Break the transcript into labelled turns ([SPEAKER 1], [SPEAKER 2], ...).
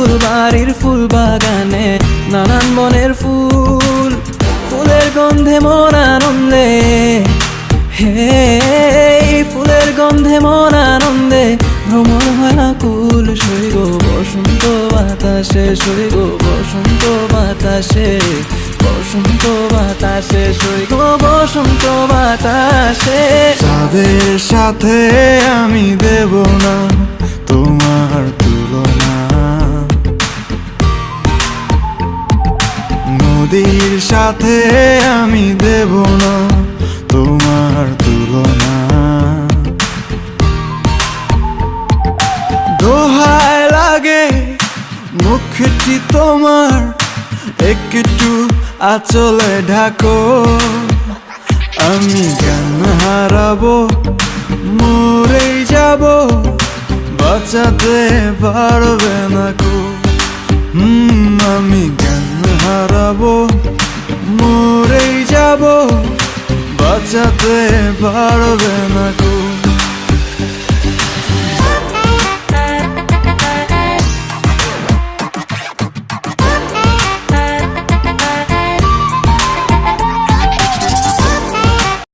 [SPEAKER 1] বন্ধুর বাড়ির ফুল বাগানে, নানান বনের ফুল, ফুলের গন্ধে মন আনন্দে। হে, ফুলের গন্ধে মন আনন্দে, ভ্রমণ হয় কুল সইগ বসন্ত বাতাসে সইগ বসন্ত বাতাসে বসন্ত বাতাসে সইগ বসন্ত বাতাসে।
[SPEAKER 2] তাদের সাথে আমি দেব না, তোমার সাথে আমি দেব না তোমার তুলনা। দোহায় লাগে, মুখটি তোমার, একটু আচলে ঢাকো। আমি জ্ঞান হারাবো, মরেই যাব, বাঁচাতে পারবে না কো। হুম, আমি বাঁচাতে পারবে না কো